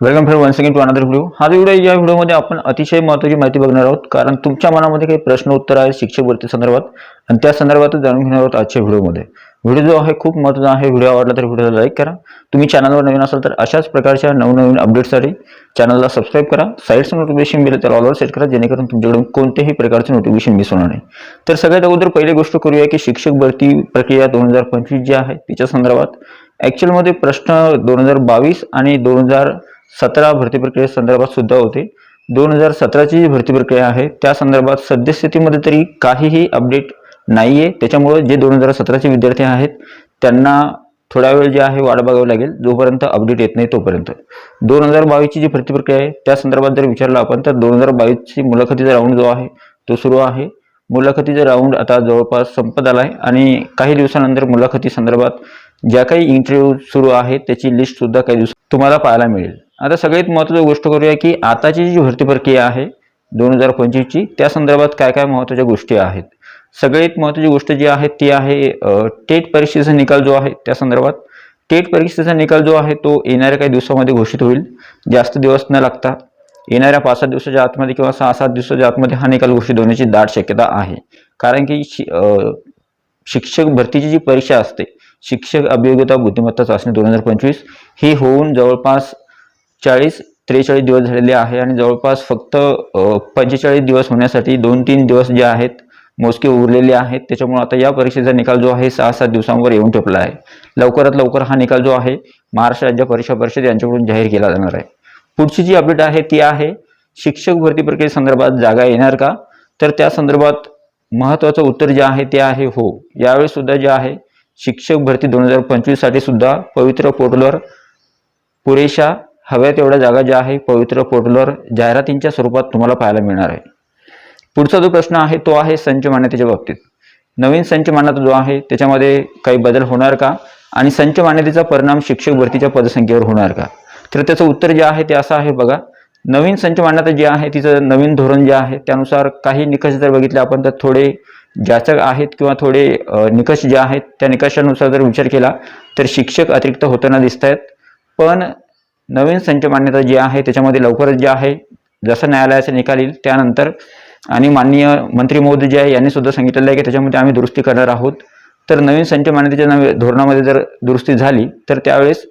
Welcome friend one second to another video हा video या व्हिडिओमध्ये आपण अतिशय महत्त्वाची माहिती बघणार आहोत. कारण तुमच्या मनामध्ये काही प्रश्न उत्तर आहे शिक्षक भरती संदर्भात. आणि त्या संदर्भातच जाणून घेणार आहोत आजच्या व्हिडिओमध्ये व्हिडिओ जो आहे खूप महत्त्वाचा आहे. व्हिडिओ आवडला तर व्हिडिओला लाईक करा. तुम्ही चॅनलवर नवीन असाल तर अशाच प्रकारच्या नवनवीन अपडेट्ससाठी चॅनलला सबस्क्राईब करा. साईडचं नोटिफिकेशन बिल तर ऑलवर सेट करा. जेणेकरून तुमच्याकडून कोणतेही प्रकारचे नोटिफिकेशन मिस होणार नाही. तर सगळ्यात अगोदर पहिली गोष्ट करूया की शिक्षक भरती प्रक्रिया दोन हजार पंचवीस जी आहे तिच्या संदर्भात. ॲक्च्युअलमध्ये प्रश्न दोन हजार बावीस आणि दोन हजार सतरा भरती प्रक्रियेसंदर्भात सुद्धा होते. दोन हजार सतराची जी भरती प्रक्रिया आहे त्या संदर्भात सद्यस्थितीमध्ये तरी काहीही अपडेट नाही आहे त्याच्यामुळं जे दोन हजार सतराचे विद्यार्थी आहेत त्यांना थोडा वेळ जे आहे वाट बघावी लागेल. जोपर्यंत अपडेट येत नाही तोपर्यंत. दोन हजार बावीसची जी भरती प्रक्रिया आहे त्या संदर्भात जर विचारलं आपण तर दोन हजार बावीसची मुलाखतीचा राऊंड जो आहे तो सुरू आहे. मुलाखतीचा राऊंड आता जवळपास संपत आला आहे आणि काही दिवसानंतर मुलाखती संदर्भात ज्या काही इंटरव्ह्यू सुरू आहेत त्याची लिस्ट सुद्धा काही दिवस तुम्हाला पाहायला मिळेल. आता सगळ्यात महत्त्वाची गोष्ट करूया की आताची जी भरती प्रक्रिया आहे दोन हजार पंचवीसची त्या संदर्भात काय काय महत्त्वाच्या गोष्टी आहेत? सगळ्यात महत्त्वाची गोष्ट जी आहे ती आहे टेट परीक्षेचा निकाल जो आहे त्या संदर्भात. टेट परीक्षेचा निकाल जो आहे तो येणाऱ्या काही दिवसामध्ये घोषित होईल. जास्त दिवस न लागता येणाऱ्या पाच सात दिवसाच्या आतमध्ये किंवा सहा सात दिवसाच्या आतमध्ये हा निकाल घोषित होण्याची दाट शक्यता आहे. कारण की शि- शिक्षक भरतीची जी परीक्षा असते शिक्षक अभियोग्यता बुद्धिमत्ता चाचणी दोन हजार पंचवीस ही होऊन जवळपास चाळीस त्रेचाळीस दिवस झालेले आहे आणि जवळपास फक्त पंचेचाळीस दिवस होण्यासाठी दोन तीन दिवस जे आहेत मोजके उरलेले आहेत. त्याच्यामुळे आता या परीक्षेचा निकाल जो आहे सहा सात दिवसांवर येऊन ठेपला आहे. लवकरात लवकर हा निकाल जो आहे महाराष्ट्र राज्य परीक्षा परिषद यांच्याकडून जाहीर केला जाणार आहे. पुढची जी अपडेट आहे ती आहे शिक्षक भरती प्रक्रियेसंदर्भात जागा येणार का? तर त्या संदर्भात महत्त्वाचं उत्तर जे आहे ते आहे हो. यावेळी सुद्धा जे आहे शिक्षक भरती दोन हजार पंचवीससाठी सुद्धा पवित्र पोर्टलवर पुरेशा हव्या तेवढ्या जागा ज्या आहे पवित्र पोर्टलवर जाहिरातींच्या स्वरूपात तुम्हाला पाहायला मिळणार आहे. पुढचा जो प्रश्न आहे तो आहे संच मान्यतेच्या बाबतीत. नवीन संच मान्यता जो आहे त्याच्यामध्ये काही बदल होणार का? आणि संच मान्यतेचा परिणाम शिक्षक भरतीच्या पदसंख्येवर होणार का? तर त्याचं उत्तर जे आहे ते असं आहे बघा. नवीन संच मान्यता जी आहे तिचं नवीन धोरण जे आहे त्यानुसार काही निकष जर बघितले आपण तर थोडे जाचक आहेत किंवा थोडे निकष जे आहेत त्या निकषानुसार जर विचार केला तर शिक्षक अतिरिक्त होताना दिसत आहेत पण नवीन संच मान्यता जी आहे त्याच्यामध्ये लवकरच जे आहे जसं न्यायालयाचा निकाल येईल त्यानंतर आणि माननीय मंत्री मोदी जे आहे यांनी सुद्धा सांगितलेलं आहे की त्याच्यामध्ये आम्ही दुरुस्ती करणार आहोत. तर नवीन संच मान्यतेच्या नवे धोरणामध्ये जर दुरुस्ती झाली तर त्यावेळेस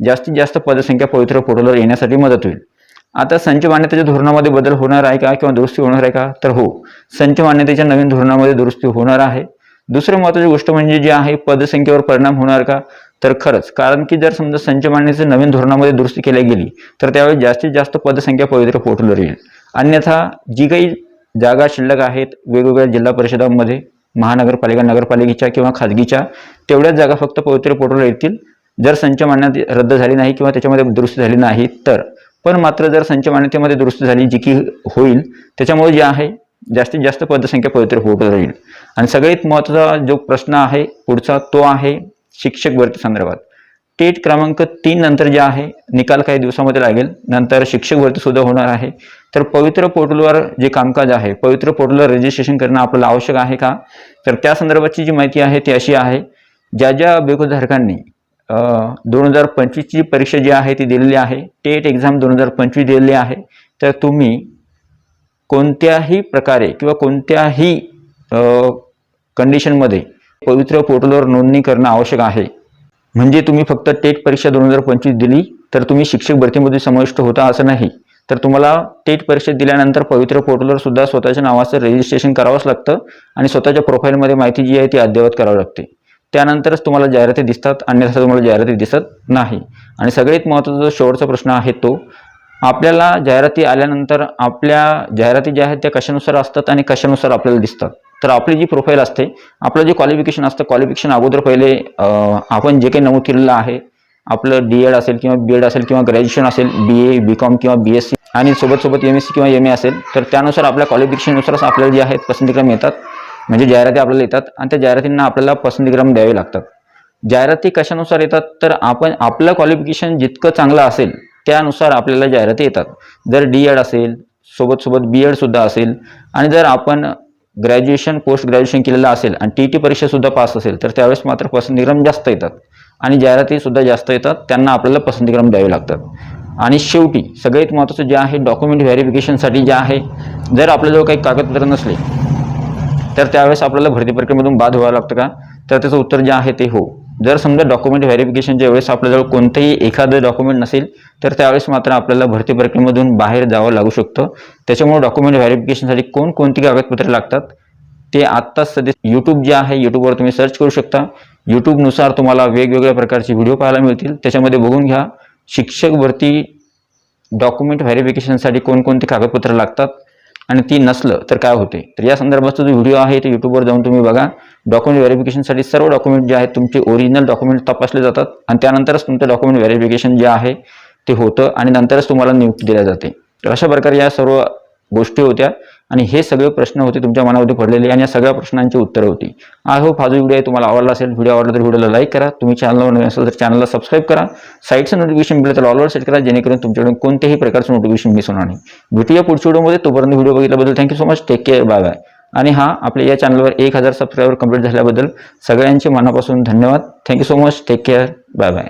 जास्तीत जास्त पदसंख्या पवित्र पोर्टलवर येण्यासाठी मदत होईल. आता संच मान्यतेच्या धोरणामध्ये बदल होणार आहे का किंवा दुरुस्ती होणार आहे का? तर हो संच मान्यतेच्या नवीन धोरणामध्ये दुरुस्ती होणार आहे. दुसरं महत्त्वाची गोष्ट म्हणजे जी आहे पदसंख्येवर परिणाम होणार का? तर खरंच कारण की जर समजा संच मांडणीचं नवीन धोरणामध्ये दुरुस्ती केली गेली तर त्यावेळी जास्तीत जास्त पदसंख्या पवित्र पोर्टलवर येईल अन्यथा जी काही जागा शिल्लक आहेत वेगवेगळ्या जिल्हा परिषदांमध्ये महानगरपालिका नगरपालिकेच्या किंवा खाजगीच्या तेवढ्याच जागा फक्त पवित्र पोर्टलवर येतील. जर संच मांडण्यात रद्द झाली नाही किंवा त्याच्यामध्ये दुरुस्ती झाली नाही तर. पण मात्र जर संच मान्यतेमध्ये दुरुस्ती झाली जी की होईल त्याच्यामुळे जे आहे जास्तीत जास्त पदसंख्या पवित्र पोर्टलवर येईल आणि सगळ्यात महत्त्वाचा जो प्रश्न आहे पुढचा तो आहे शिक्षक भरती संदर्भात. टेट क्रमांक तीन नंतर जे आहे निकाल काही दिवसामध्ये लागेल. नंतर शिक्षक भरती सुद्धा होणार आहे. तर पवित्र पोर्टलवर जे कामकाज आहे पवित्र पोर्टलवर रजिस्ट्रेशन करणं आपल्याला आवश्यक आहे का? तर त्या संदर्भाची जी माहिती आहे ती अशी आहे ज्या ज्या अभियोगधारकांनी दोन हजार पंचवीसची परीक्षा जी आहे ती दिलेली आहे टेट एक्झाम दोन हजार पंचवीस दिलेली आहे तर तुम्ही कोणत्याही प्रकारे किंवा कोणत्याही कंडिशनमध्ये पवित्र पोर्टलवर नोंदणी करणं आवश्यक आहे. म्हणजे तुम्ही फक्त टेट परीक्षा दोन हजार पंचवीस दिली तर तुम्ही शिक्षक भरतीमध्ये समाविष्ट होता असं नाही. तर तुम्हाला टेट परीक्षा दिल्यानंतर पवित्र पोर्टलवर सुद्धा स्वतःच्या नावाचं रजिस्ट्रेशन करावंच लागतं आणि स्वतःच्या प्रोफाईलमध्ये माहिती जी आहे ती अद्ययावत करावी लागते. त्यानंतरच तुम्हाला जाहिराती दिसतात अन्यथा तुम्हाला जाहिराती दिसत नाही. आणि सगळ्यात महत्त्वाचा शेवटचा प्रश्न आहे तो आपल्याला जाहिराती आल्यानंतर आपल्या जाहिराती ज्या आहेत त्या कशानुसार असतात आणि कशानुसार आपल्याला दिसतात? तर आपली जी प्रोफाईल असते आपलं जे क्वालिफिकेशन असतं क्वालिफिकेशन अगोदर पहिले आपण जे काही नमूद केलेलं आहे आपलं डी एड असेल किंवा बी एड असेल किंवा ग्रॅज्युएशन असेल बी ए बी कॉम किंवा बी एस सी आणि सोबत सोबत एम एस सी किंवा एम ए असेल तर त्यानुसार आपल्या क्वालिफिकेशननुसारच आपल्याला जे आहेत पसंतीक्रम येतात. म्हणजे जाहिराती आपल्याला येतात आणि त्या जाहिरातींना आपल्याला पसंतीक्रम द्यावे लागतात. जाहिराती कशानुसार येतात? तर आपण आपलं क्वालिफिकेशन जितकं चांगलं असेल त्यानुसार आपल्याला जाहिराती येतात. जर डी एड असेल सोबत सोबत बी एडसुद्धा असेल आणि जर आपण ग्रॅज्युएशन पोस्ट ग्रॅज्युएशन केलेलं असेल आणि टी टी परीक्षासुद्धा पास असेल तर त्यावेळेस मात्र पसंतीक्रम जास्त येतात. आणि जाहिरातीसुद्धा जास्त येतात त्यांना आपल्याला पसंतीक्रम द्यावे लागतात. आणि शेवटी सगळ्यात महत्त्वाचं जे आहे डॉक्युमेंट व्हेरिफिकेशनसाठी जे आहे जर आपल्याजवळ काही कागदपत्र नसले तर त्यावेळेस आपल्याला भरती प्रक्रियेमधून बाद व्हावं लागतं का? तर त्याचं उत्तर जे आहे ते हो. जर समजा डॉक्युमेंट व्हेरिफिकेशनच्या वेळेस आपल्याजवळ कोणतंही एखादं डॉक्युमेंट नसेल तर त्यावेळेस मात्र आपल्याला भरती प्रक्रियेमधून बाहेर जावं लागू शकतं. त्याच्यामुळे डॉक्युमेंट व्हेरिफिकेशनसाठी कोणकोणती कागदपत्रे लागतात ते आत्ताच सध्या यूट्यूब जे आहे यूट्यूबवर तुम्ही सर्च करू शकता. यूट्यूबनुसार तुम्हाला वेगवेगळ्या प्रकारचे व्हिडिओ पाहायला मिळतील. त्याच्यामध्ये बघून घ्या शिक्षक भरती डॉक्युमेंट व्हेरिफिकेशनसाठी कोणकोणती कागदपत्रं लागतात आणि ती नसलं तर काय होते? तर या संदर्भातचा जो व्हिडिओ आहे ते यूट्यूबवर जाऊन तुम्ही बघा. डॉक्युमेंट व्हेरिफिकेशनसाठी सर्व डॉक्युमेंट जे आहेत तुमचे ओरिजिनल डॉक्युमेंट तपासले जातात आणि त्यानंतरच तुमचं डॉक्युमेंट व्हेरिफिकेशन जे आहे ते होतं आणि नंतरच तुम्हाला नियुक्ती दिल्या जाते. तर अशा प्रकारे या सर्व गोष्टी होत्या. आणि हे सगळे प्रश्न होते तुमच्या मनामध्ये पडलेले आणि या सगळ्या प्रश्नांची उत्तरं होती. आय होप हा जो व्हिडिओ आहे तुम्हाला आवडला असेल व्हिडिओ आवडला तर व्हिडिओला लाईक करा. तुम्ही चॅनलवर नवीन असेल तर चॅनलला सबस्क्राईब करा. साईटचं नोटिफिकेशन बिल तर ऑलवर सेट करा जेणेकरून तुमच्याकडून कोणत्याही प्रकारचं नोटिफिकेशन मिस होणार नाही. भेटूया पुढच्या व्हिडिओमध्ये तोपर्यंत video बघितल्याबद्दल thank you so much take care bye bye आणि हा आपल्या या चॅनलवर एक हजार सबस्क्रायबर कंप्लीट झाल्याबद्दल सगळ्यांचे मनापासून धन्यवाद. Thank you so much take care bye bye